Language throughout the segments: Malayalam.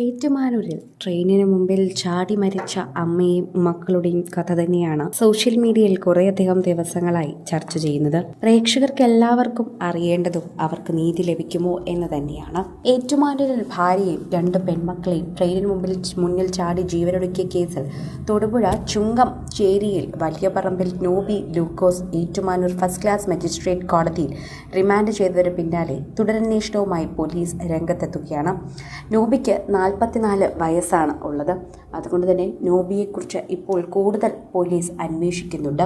ഏറ്റുമാനൂരിൽ ട്രെയിനിന് മുമ്പിൽ ചാടി മരിച്ച അമ്മയും മക്കളുടെയും കഥ തന്നെയാണ് സോഷ്യൽ മീഡിയയിൽ കുറേയധികം ദിവസങ്ങളായി ചർച്ച ചെയ്യുന്നത്. പ്രേക്ഷകർക്ക് എല്ലാവർക്കും അറിയേണ്ടതും അവർക്ക് നീതി ലഭിക്കുമോ എന്ന് തന്നെയാണ്. ഏറ്റുമാനൂരിൽ ഭാര്യയും രണ്ട് പെൺമക്കളെയും ട്രെയിനിന് മുമ്പിൽ മുന്നിൽ ചാടി ജീവനൊടുക്കിയ കേസിൽ തൊടുപുഴ ചുങ്കം ചേരിയിൽ വലിയ പറമ്പിൽ Nobi Lukose Ettumanoor first class magistrate കോടതിയിൽ റിമാൻഡ് ചെയ്തതിന് പിന്നാലെ തുടരന്വേഷണവുമായി പോലീസ് രംഗത്തെത്തുകയാണ്. നോബിക്ക് നാൽപ്പത്തിനാല് വയസ്സാണ് ഉള്ളത്. അതുകൊണ്ട് തന്നെ നോബിയെക്കുറിച്ച് ഇപ്പോൾ കൂടുതൽ പോലീസ് അന്വേഷിക്കുന്നുണ്ട്.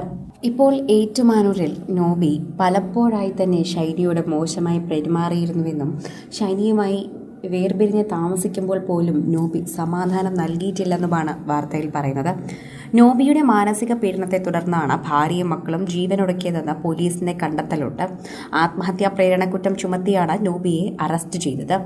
ഇപ്പോൾ ഏറ്റുമാനൂരിൽ നോബി പലപ്പോഴായി തന്നെ ഷൈനിയോട് മോശമായി പെരുമാറിയിരുന്നുവെന്നും ഷൈനിയുമായി വേർപിരിഞ്ഞ് താമസിക്കുമ്പോൾ പോലും നോബി സമാധാനം നൽകിയിട്ടില്ലെന്നുമാണ് വാർത്തയിൽ പറയുന്നത്. നോബിയുടെ മാനസിക പീഡനത്തെ തുടർന്നാണ് ഭാര്യയും മക്കളും ജീവനൊടുക്കിയതെന്ന് പോലീസിന്റെ കണ്ടെത്തലുണ്ട്. ആത്മഹത്യാ പ്രേരണക്കുറ്റം ചുമത്തിയാണ് നോബിയെ അറസ്റ്റ് ചെയ്തത്.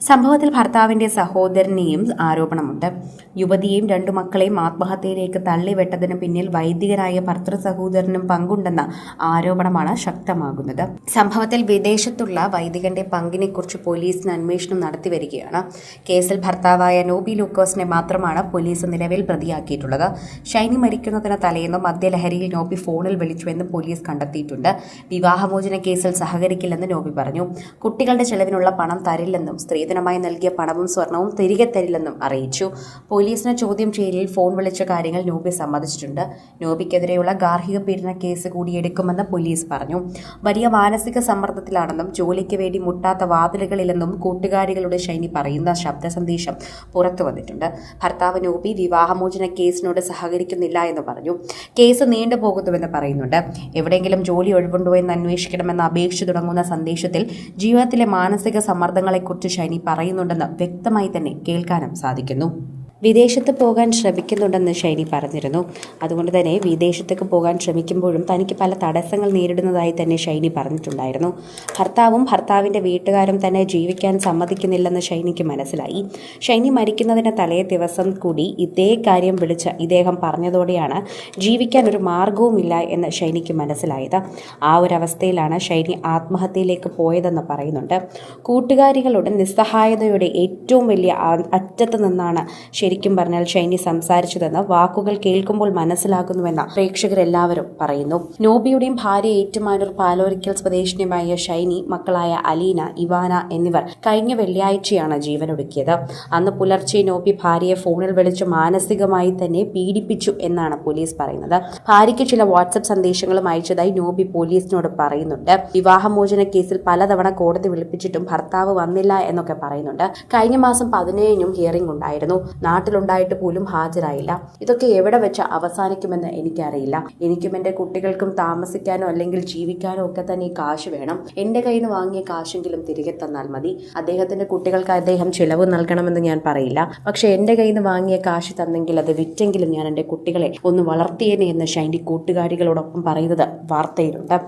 സംഭവത്തിൽ ഭർത്താവിന്റെ സഹോദരനെയും ആരോപണമുണ്ട്. യുവതിയെയും രണ്ടു മക്കളെയും ആത്മഹത്യയിലേക്ക് തള്ളിവിട്ടതിന് പിന്നിൽ വൈദികരായ ഭർത്തൃ സഹോദരനും പങ്കുണ്ടെന്ന ആരോപണമാണ് ശക്തമാകുന്നത്. സംഭവത്തിൽ വിദേശത്തുള്ള വൈദികന്റെ പങ്കിനെക്കുറിച്ച് പോലീസിന് അന്വേഷണം നടത്തിവരികയാണ്. കേസിൽ ഭർത്താവായ നോബി ലൂക്കോസിനെ മാത്രമാണ് പോലീസ് നിലവിൽ പ്രതിയാക്കിയിട്ടുള്ളത്. ഷൈനി മരിക്കുന്നതിന് തലേന്നും മദ്യലഹരിയിൽ നോബി ഫോണിൽ വിളിച്ചുവെന്ന് പോലീസ് കണ്ടെത്തിയിട്ടുണ്ട്. വിവാഹമോചന കേസിൽ സഹകരിക്കില്ലെന്ന് നോബി പറഞ്ഞു. കുട്ടികളുടെ ചെലവിനുള്ള പണം തരില്ലെന്നും സ്ത്രീധനമായി നൽകിയ പണവും സ്വർണവും തിരികെ തരില്ലെന്നും അറിയിച്ചു. പോലീസിന് ചോദ്യം ചെയ്യലിൽ ഫോൺ വിളിച്ച കാര്യങ്ങൾ നോബി സമ്മതിച്ചിട്ടുണ്ട്. നോബിക്കെതിരെയുള്ള ഗാർഹിക പീഡന കേസ് കൂടി എടുക്കുമെന്ന് പോലീസ് പറഞ്ഞു. വലിയ മാനസിക സമ്മർദ്ദത്തിലാണെന്നും ജോലിക്ക് വേണ്ടി മുട്ടാത്ത വാതിലുകളില്ലെന്നും കൂട്ടുകാരികളുടെ ശൈനി പറയുന്ന ശബ്ദ സന്ദേശം പുറത്തു വന്നിട്ടുണ്ട്. ഭർത്താവ് നോബി വിവാഹമോചന കേസിനോട് സഹകരിക്കുന്നില്ല എന്ന് പറഞ്ഞു. കേസ് നീണ്ടുപോകുന്നുവെന്ന് പറയുന്നുണ്ട്. എവിടെയെങ്കിലും ജോലി ഒഴിവുണ്ടോ എന്ന് അന്വേഷിക്കണമെന്ന് അപേക്ഷിച്ചു തുടങ്ങുന്ന സന്ദേശത്തിൽ ജീവിതത്തിലെ മാനസിക സമ്മർദ്ദങ്ങളെക്കുറിച്ച് ഷൈനി പറയുന്നുണ്ടെന്ന് വ്യക്തമായി തന്നെ കേൾക്കാനും സാധിക്കുന്നു വിദേശത്ത് പോകാൻ ശ്രമിക്കുന്നുണ്ടെന്ന് ഷൈനി പറഞ്ഞിരുന്നു. അതുകൊണ്ട് തന്നെ വിദേശത്തേക്ക് പോകാൻ ശ്രമിക്കുമ്പോഴും തനിക്ക് പല തടസ്സങ്ങൾ നേരിടുന്നതായി തന്നെ ഷൈനി പറഞ്ഞിട്ടുണ്ടായിരുന്നു. ഭർത്താവും ഭർത്താവിന്റെ വീട്ടുകാരും തന്നെ ജീവിക്കാൻ സമ്മതിക്കുന്നില്ലെന്ന് ഷൈനിക്ക് മനസ്സിലായി. ഷൈനി മരിക്കുന്നതിന് തലേ ദിവസം കൂടി ഇതേ കാര്യം വിളിച്ച ഇദ്ദേഹം പറഞ്ഞതോടെയാണ് ജീവിക്കാൻ ഒരു മാർഗവുമില്ല എന്ന് ഷൈനിക്ക് മനസ്സിലായത്. ആ ഒരു അവസ്ഥയിലാണ് ഷൈനി ആത്മഹത്യയിലേക്ക് പോയതെന്ന് പറയുന്നുണ്ട്. കൂട്ടുകാരികളുടെ നിസ്സഹായതയുടെ ഏറ്റവും വലിയ അറ്റത്ത് നിന്നാണ് ശരിക്കും പറഞ്ഞാൽ ഷൈനി സംസാരിച്ചതെന്ന് വാക്കുകൾ കേൾക്കുമ്പോൾ മനസ്സിലാകുന്നുവെന്ന് പ്രേക്ഷകരെല്ലാവരും പറയുന്നു. നോബിയുടെയും ഭാര്യ ഏറ്റുമാനൂർ പാലോരിക്കൽ സ്വദേശിനിയുമായ ഷൈനി മക്കളായ അലീന ഇവാന എന്നിവർ കഴിഞ്ഞ വെള്ളിയാഴ്ചയാണ് ജീവനൊടുക്കിയത്. അന്ന് പുലർച്ചെ നോബി ഭാര്യയെ ഫോണിൽ വിളിച്ച് മാനസികമായി തന്നെ പീഡിപ്പിച്ചു എന്നാണ് പോലീസ് പറയുന്നത്. ഭാര്യയ്ക്ക് ചില വാട്സപ്പ് സന്ദേശങ്ങളും അയച്ചതായി നോബി പോലീസിനോട് പറയുന്നുണ്ട്. വിവാഹമോചന കേസിൽ പലതവണ കോടതി വിളിപ്പിച്ചിട്ടും ഭർത്താവ് വന്നില്ല എന്നൊക്കെ പറയുന്നുണ്ട്. കഴിഞ്ഞ മാസം പതിനേഴിനും ഹിയറിംഗ് ഉണ്ടായിരുന്നു. നാട്ടിലുണ്ടായിട്ട് പോലും ഹാജരായില്ല. ഇതൊക്കെ എവിടെ വെച്ച് അവസാനിക്കുമെന്ന് എനിക്കറിയില്ല. എനിക്കും എന്റെ കുട്ടികൾക്കും താമസിക്കാനോ അല്ലെങ്കിൽ ജീവിക്കാനോ ഒക്കെ തന്നെ ഈ കാശ് വേണം. എന്റെ കയ്യിൽ നിന്ന് വാങ്ങിയ കാശെങ്കിലും തിരികെ തന്നാൽ മതി. അദ്ദേഹത്തിന്റെ കുട്ടികൾക്ക് അദ്ദേഹം ചിലവ് നൽകണമെന്ന് ഞാൻ പറയില്ല. പക്ഷെ എന്റെ കയ്യിൽ നിന്ന് വാങ്ങിയ കാശ് തന്നെങ്കിൽ അത് വിറ്റെങ്കിലും ഞാൻ എന്റെ കുട്ടികളെ ഒന്ന് വളർത്തിയേനെ എന്ന് ഷൈനി കൂട്ടുകാരികളോടൊപ്പം പറയുന്നത് വാർത്തയിലുണ്ട്.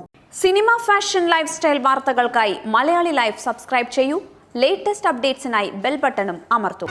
സിനിമ ഫാഷൻ ലൈഫ് സ്റ്റൈൽ വാർത്തകൾക്കായി മലയാളി ലൈഫ് സബ്സ്ക്രൈബ് ചെയ്യൂ. ലേറ്റസ്റ്റ് അപ്ഡേറ്റ്സിനായി ബെൽ ബട്ടണും അമർത്തൂ.